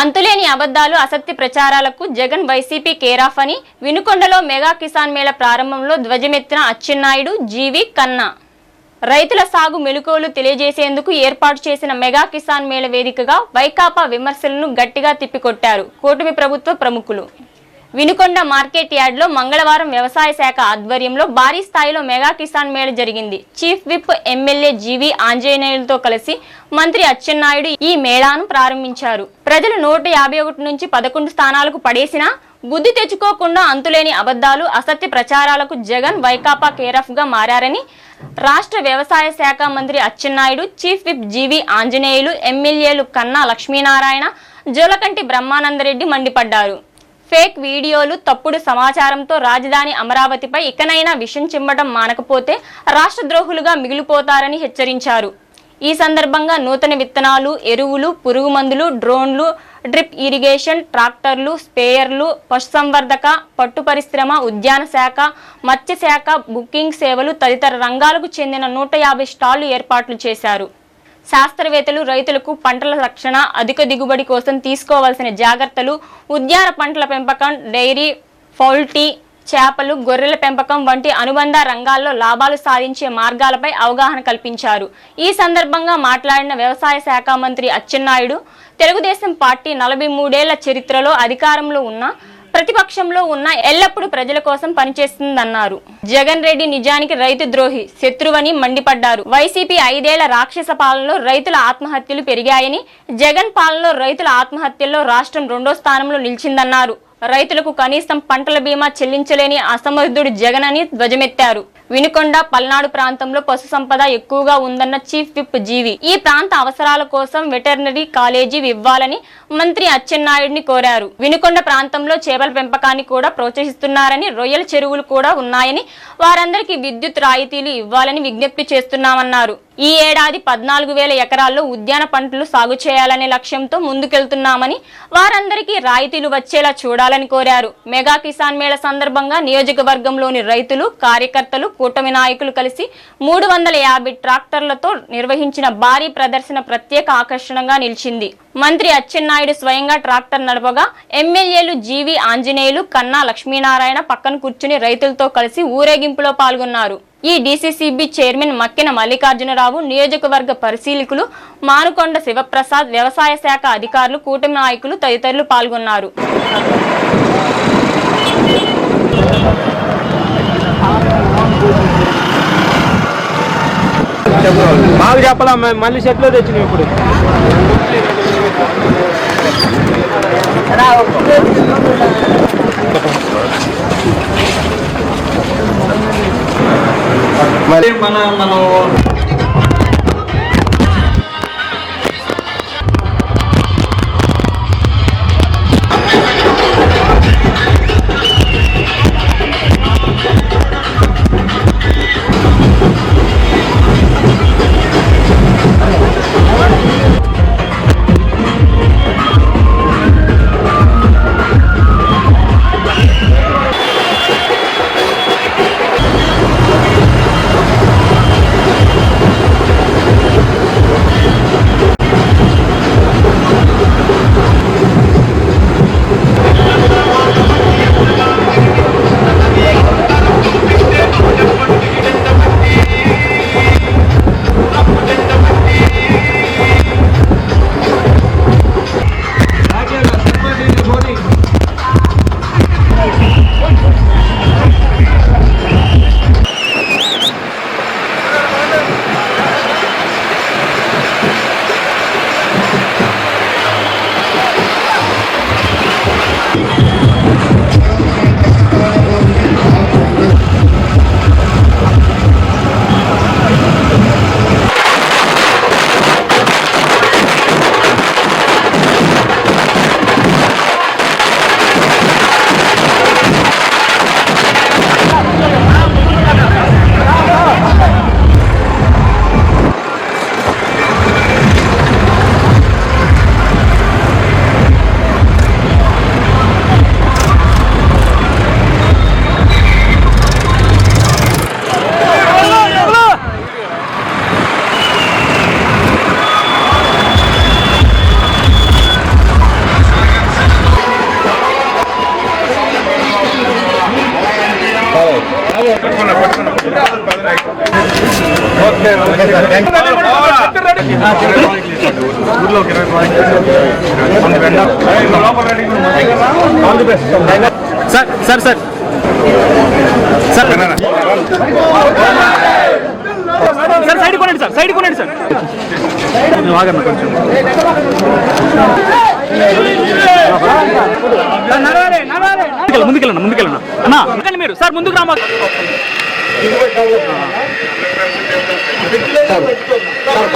అంతులేని అబద్ధాలు అసత్య ప్రచారాలకు జగన్ వైసీపీ కేరాఫ్ అని వినుకొండలో మెగా కిసాన్ మేళ ప్రారంభంలో ధ్వజమెత్తిన అచ్చెన్నాయుడు జీవి కన్నా రైతుల సాగు మెలుకోలు తెలియజేసేందుకు ఏర్పాటు చేసిన మెగా కిసాన్ మేళ వేదికగా వైకాపా విమర్శలను గట్టిగా తిప్పికొట్టారు కూటమి ప్రభుత్వ ప్రముఖులు. వినుకొండ మార్కెట్ యార్డ్లో మంగళవారం వ్యవసాయ శాఖ ఆధ్వర్యంలో భారీ స్థాయిలో మెగా కిసాన్ మేళ జరిగింది. చీఫ్ విప్ ఎమ్మెల్యే జీవి ఆంజనేయులతో కలిసి మంత్రి అచ్చెన్నాయుడు ఈ మేళాను ప్రారంభించారు. ప్రజలు నూట యాభై ఒకటి నుంచి పదకొండు స్థానాలకు పడేసినా బుద్ధి తెచ్చుకోకుండా అంతులేని అబద్ధాలు అసత్య ప్రచారాలకు జగన్ వైకాపా కేరఫ్గా మారని రాష్ట్ర వ్యవసాయ శాఖ మంత్రి Atchannaidu chief whip G V Anjaneyulu ఎమ్మెల్యేలు కన్నా లక్ష్మీనారాయణ జోలకంటి బ్రహ్మానందరెడ్డి మండిపడ్డారు. ఫేక్ వీడియోలు తప్పుడు సమాచారంతో రాజధాని అమరావతిపై ఇకనైనా విషం చిమ్మటం మానకపోతే రాష్ట్ర ద్రోహులుగా మిగిలిపోతారని హెచ్చరించారు. ఈ సందర్భంగా నూతన విత్తనాలు ఎరువులు పురుగు మందులు డ్రోన్లు డ్రిప్ ఇరిగేషన్ ట్రాక్టర్లు స్పేయర్లు పశుసంవర్ధక పట్టు పరిశ్రమ ఉద్యాన శాఖ మత్స్య శాఖ బుకింగ్ సేవలు తదితర రంగాలకు చెందిన నూట యాభై స్టాళ్ళు ఏర్పాట్లు చేశారు. శాస్త్రవేత్తలు రైతులకు పంటల రక్షణ అధిక దిగుబడి కోసం తీసుకోవాల్సిన జాగ్రత్తలు ఉద్యాన పంటల పెంపకం డైరీ పౌల్టీ చేపలు గొర్రెల పెంపకం వంటి అనుబంధ రంగాల్లో లాభాలు సాధించే మార్గాలపై అవగాహన కల్పించారు. ఈ సందర్భంగా మాట్లాడిన వ్యవసాయ శాఖ మంత్రి అచ్చెన్నాయుడు తెలుగుదేశం పార్టీ నలభై మూడేళ్ళ చరిత్రలో అధికారంలో ఉన్న ప్రతిపక్షంలో ఉన్న ఎల్లప్పుడూ ప్రజల కోసం పనిచేస్తుందన్నారు. జగన్ రెడ్డి నిజానికి రైతు ద్రోహి శత్రువని మండిపడ్డారు. వైసీపీ ఐదేళ్ళ రాక్షస పాలనలో రైతుల ఆత్మహత్యలు పెరిగాయని జగన్ పాలనలో రైతుల ఆత్మహత్యల్లో రాష్ట్రం రెండో స్థానంలో నిలిచిందన్నారు. రైతులకు కనీసం పంటల బీమా చెల్లించలేని అసమర్థుడు జగన్ అని ధ్వజమెత్తారు. వినుకొండ పల్నాడు ప్రాంతంలో పశు సంపద ఎక్కువగా ఉందన్న చీఫ్ విప్ జీవి. ఈ ప్రాంత అవసరాల కోసం వెటర్నరీ కాలేజీ ఇవ్వాలని మంత్రి అచ్చెన్నాయుడిని కోరారు. వినుకొండ ప్రాంతంలో చేపల పెంపకాన్ని కూడా ప్రోత్సహిస్తున్నారని రొయ్యల చెరువులు కూడా ఉన్నాయని వారందరికీ విద్యుత్ రాయితీలు ఇవ్వాలని విజ్ఞప్తి చేస్తున్నామన్నారు. ఈ ఏడాది పద్నాలుగు వేల ఎకరాల్లో ఉద్యాన పంటలు సాగు చేయాలనే లక్ష్యంతో ముందుకెళ్తున్నామని వారందరికీ రాయితీలు వచ్చేలా చూడాలని కోరారు. మెగా కిసాన్ మేళ సందర్భంగా నియోజకవర్గంలోని రైతులు కార్యకర్తలు కూటమి నాయకులు కలిసి మూడు వందల యాభై ట్రాక్టర్లతో నిర్వహించిన భారీ ప్రదర్శన ప్రత్యేక ఆకర్షణగా నిలిచింది. మంత్రి అచ్చెన్నాయుడు స్వయంగా ట్రాక్టర్ నడపగా ఎమ్మెల్యేలు జీవి ఆంజనేయులు కన్నా లక్ష్మీనారాయణ పక్కన కూర్చుని రైతులతో కలిసి ఊరేగింపులో పాల్గొన్నారు. ఈ డీసీసీబీ చైర్మన్ మక్కిన మల్లికార్జునరావు నియోజకవర్గ పరిశీలకులు మానుకొండ శివప్రసాద్ వ్యవసాయ శాఖ అధికారులు కూటమి నాయకులు తదితరులు పాల్గొన్నారు. మాకు చెప్పలా మళ్ళీ చెట్లు తెచ్చినాం ఇప్పుడు. మరి మన మనం sir sir sir. Sir sir side కొనండి సార్ సైడ్ కొనండి సార్. ఆగండి కొంచెం. ముందుకెళ్ళ ముందుకెళ్ళండి ముందుకెళ్ళండి. అన్నా. మీరు. సార్ ముందుకు రామా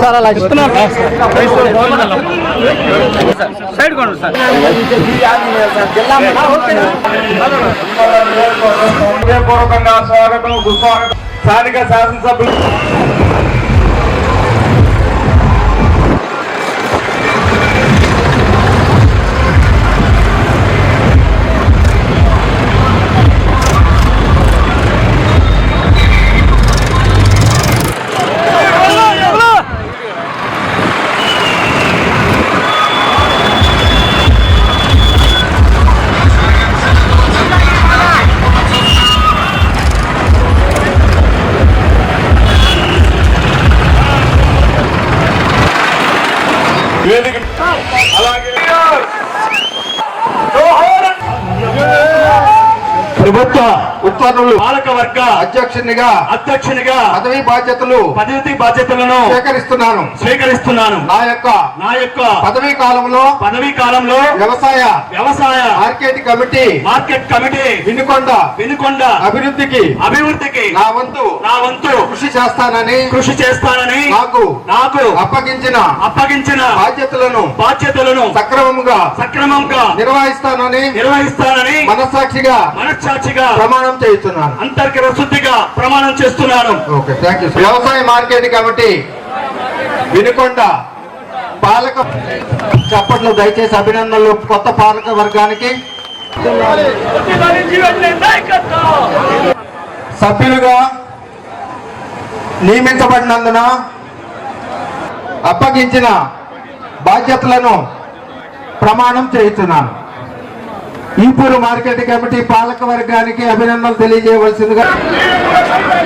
సార్ అలా సైడ్ కొనండి సార్. హృదయపూర్వకంగా స్వాగతం సుస్వాగతం స్థానిక శాసనసభ్యులు అధ్యక్షునిగా అధ్యక్షునిగా పదవి బాధ్యతలు పదవి బాధ్యతలను స్వీకరిస్తున్నాను. స్వీకరిస్తున్నాను. నా యొక్క నా యొక్క పదవీ కాలంలో పదవీ కాలంలో వ్యవసాయ వ్యవసాయ market committee market committee Vinukonda Vinukonda అభివృద్ధికి అభివృద్ధికి నా వంతు నా వంతు కృషి చేస్తానని కృషి చేస్తానని నాకు నాకు అప్పగించిన అప్పగించిన బాధ్యతలను బాధ్యతలను సక్రమంగా సక్రమంగా నిర్వహిస్తానని నిర్వహిస్తానని మనస్సాక్షిగా మనస్సాక్షిగా ప్రమాణం చేస్తున్నాను అంతర్గత శుద్ధిగా ప్రమాణం చేస్తున్నాను ఓకే థ్యాంక్ యూ వ్యవసాయ మార్కెట్ కమిటీ వినుకొండ పాలక చప్పట్లు దయచేసి అభినందనలు. కొత్త పాలక వర్గానికి సభ్యులుగా నియమించబడినందున అప్పగించిన బాధ్యతలను ప్రమాణం చేస్తున్నాను ఈపూరు మార్కెట్ కమిటీ పాలక వర్గానికి అభినందనలు తెలియజేయవలసిందిగా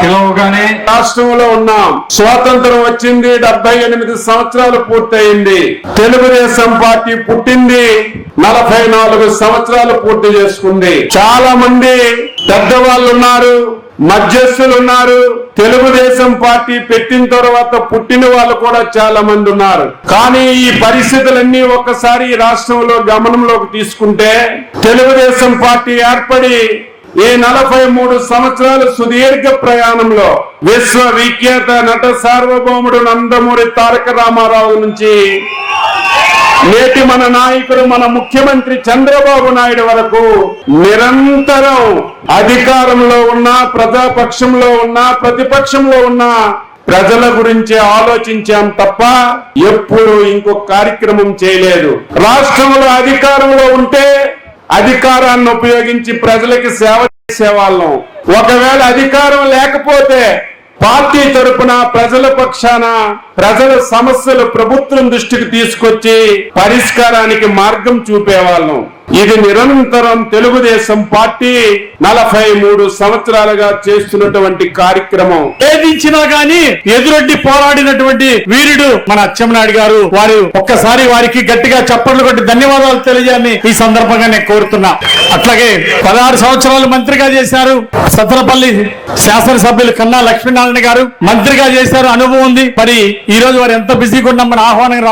పిలవగానే రాష్ట్రంలో ఉన్నాం. స్వాతంత్రం వచ్చింది డెబ్బై ఎనిమిది సంవత్సరాలు పూర్తయింది. తెలుగుదేశం పార్టీ పుట్టింది నలభై నాలుగు సంవత్సరాలు పూర్తి చేసుకుంది. చాలా మంది పెద్దవాళ్ళు ఉన్నారు మధ్యస్థులు ఉన్నారు. తెలుగుదేశం పార్టీ పెట్టిన తర్వాత పుట్టిన వాళ్ళు కూడా చాలా మంది ఉన్నారు. కానీ ఈ పరిస్థితులన్నీ ఒక్కసారి రాష్ట్రంలో గమనంలోకి తీసుకుంటే తెలుగుదేశం పార్టీ ఏర్పడి ఈ నలభై మూడు సంవత్సరాల సుదీర్ఘ ప్రయాణంలో విశ్వ విఖ్యాత నట సార్వభౌముడు నందమూరి తారక రామారావు నుంచి నేటి మన నాయకుడు మన ముఖ్యమంత్రి చంద్రబాబు నాయుడు వరకు నిరంతరం అధికారంలో ఉన్న ప్రజాపక్షంలో ఉన్న ప్రతిపక్షంలో ఉన్న ప్రజల గురించి ఆలోచించాం తప్ప ఎప్పుడు ఇంకొక కార్యక్రమం చేయలేదు. రాష్ట్రంలో అధికారంలో ఉంటే అధికారాన్ని ఉపయోగించి ప్రజలకి సేవ చేసేవాళ్ళం. ఒకవేళ అధికారం లేకపోతే పార్టీ తరపున ప్రజల పక్షాన ప్రజల సమస్యలు ప్రభుత్వం దృష్టికి తీసుకొచ్చి పరిష్కారానికి మార్గం చూపేవాళ్ళం. ఇది నిరంతరం తెలుగుదేశం పార్టీ నలభై మూడు సంవత్సరాలుగా చేస్తున్నటువంటి కార్యక్రమం. ఏదించినా గాని ఎదురొడ్డి పోరాడినటువంటి వీరుడు మన అచ్చెమ్మనాయుడు గారు వారు ఒక్కసారి వారికి గట్టిగా చప్పట్లు కొట్టి ధన్యవాదాలు తెలియజేయాలని ఈ సందర్భంగా నేను కోరుతున్నా. అట్లాగే పదహారు సంవత్సరాలు మంత్రిగా చేశారు సత్రపల్లి శాసనసభ్యులు కన్నా లక్ష్మీనారాయణ గారు. మంత్రిగా చేశారు అనుభవం ఉంది. మరి ఈ రోజు వారు ఎంత బిజీగా ఉన్నామని ఆహ్వానం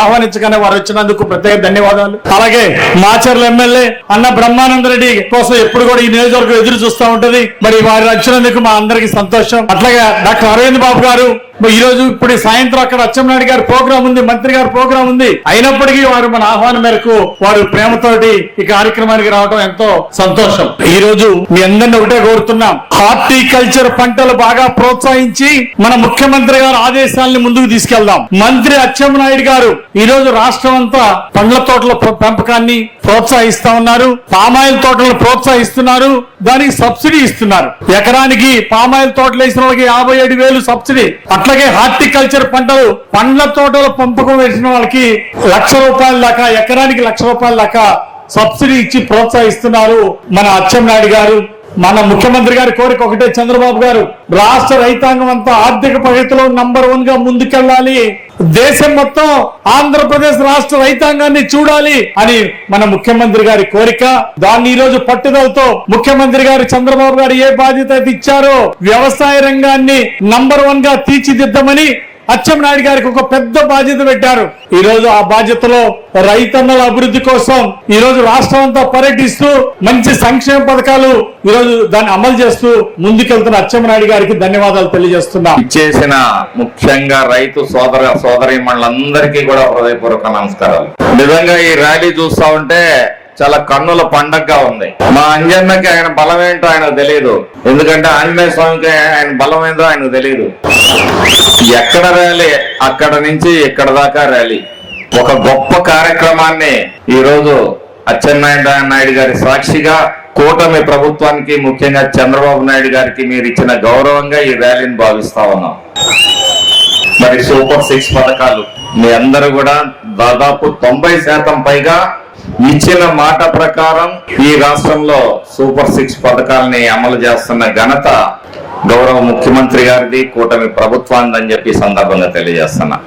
ఆహ్వానించగానే వారు వచ్చినందుకు ప్రత్యేక ధన్యవాదాలు. అలాగే మాచర్ల ఎమ్మెల్యే అన్న బ్రహ్మానంద రెడ్డి కోసం ఎప్పుడు కూడా ఈ నియోజకవర్గం ఎదురు చూస్తూ ఉంటది. మరి వారి వచ్చినందుకు మా అందరికి సంతోషం. అట్లాగే డాక్టర్ అరవింద్ బాబు గారు ఈ రోజు ఇప్పుడు సాయంత్రం అక్కడ అచ్చెంనాయుడు గారి ప్రోగ్రాం ఉంది మంత్రి గారి ప్రోగ్రాం ఉంది. అయినప్పటికీ వారు మన ఆహ్వానం మేరకు వారు ప్రేమతోటి ఈ కార్యక్రమానికి రావడం ఎంతో సంతోషం. ఈ రోజు మీ అందరిని ఒకటే కోరుతున్నాం. హార్టికల్చర్ పంటలు బాగా ప్రోత్సహించి మన ముఖ్యమంత్రి గారు ఆదేశాలను ముందుకు తీసుకెళ్దాం. మంత్రి అచ్చెంనాయుడు గారు ఈ రోజు రాష్ట్రం అంతా పండ్ల తోటల పెంపకాన్ని ప్రోత్సహిస్తా ఉన్నారు. పామాయిల్ తోటలను ప్రోత్సహిస్తున్నారు. దానికి సబ్సిడీ ఇస్తున్నారు. ఎకరానికి పామాయిల్ తోటలు వేసిన వాళ్ళకి యాభై ఏడు వేలు సబ్సిడీ. అట్లాగే హార్టికల్చర్ పంటలు పండ్ల తోటల పెంపకం వేసిన వాళ్ళకి లక్ష రూపాయల దాకా ఎకరానికి లక్ష రూపాయల దాకా సబ్సిడీ ఇచ్చి ప్రోత్సహిస్తున్నారు మన అచ్చెన్నాయుడు గారు. మన ముఖ్యమంత్రి గారి కోరిక ఒకటే చంద్రబాబు గారు. రాష్ట్ర రైతాంగం అంతా ఆర్థిక ప్రగతిలో నంబర్ వన్గా ముందుకెళ్ళాలి. దేశం మొత్తం ఆంధ్రప్రదేశ్ రాష్ట్ర రైతాంగాన్ని చూడాలి అని మన ముఖ్యమంత్రి గారి కోరిక. దాన్ని ఈ రోజు పట్టుదలతో ముఖ్యమంత్రి గారు చంద్రబాబు గారు ఏ బాధ్యత ఇచ్చారో వ్యవసాయ రంగాన్ని నంబర్ వన్గా తీర్చిదిద్దమని అచ్చెన్నాయుడు గారికి ఒక పెద్ద బాధ్యత పెట్టారు. ఈ రోజు ఆ బాధ్యతలో రైతన్నల అభివృద్ధి కోసం ఈ రోజు రాష్ట్రం అంతా పర్యటిస్తూ మంచి సంక్షేమ పథకాలు ఈ రోజు దాన్ని అమలు చేస్తూ ముందుకెళ్తున్న అచ్చెన్నాయుడు గారికి ధన్యవాదాలు తెలియజేస్తున్నా. ఇచ్చేసిన ముఖ్యంగా రైతు సోదర సోదరి మనందరికీ కూడా హృదయపూర్వక నమస్కారాలు. నిజంగా ఈ ర్యాలీ చూస్తా ఉంటే చాలా కన్నుల పండగగా ఉంది. మా అంజన్నకి ఆయన బలం ఏంటో ఆయనకు తెలియదు ఎందుకంటే ఆంజనేయ స్వామికి ఆయన బలం ఏందో ఆయనకు తెలియదు ఎక్కడ ర్యాలీ? అక్కడ నుంచి ఇక్కడ దాకా ర్యాలీ. ఒక గొప్ప కార్యక్రమాన్ని ఈ రోజు అచ్చెన్నాయుడు నాయుడు గారి సాక్షిగా కూటమి ప్రభుత్వానికి ముఖ్యంగా చంద్రబాబు నాయుడు గారికి మీరు ఇచ్చిన గౌరవంగా ఈ ర్యాలీని భావిస్తా ఉన్నాం. మరి సూపర్ సిక్స్ పథకాలు మీ అందరూ కూడా దాదాపు తొంభై శాతం పైగా ఇచ్చిన మాట ప్రకారం ఈ రాష్ట్రంలో సూపర్ సిక్స్ పథకాలని అమలు చేస్తున్న ఘనత గౌరవ ముఖ్యమంత్రి గారిది కూటమి ప్రభుత్వాన్ని అని చెప్పి సందర్భంగా తెలియజేస్తున్నా.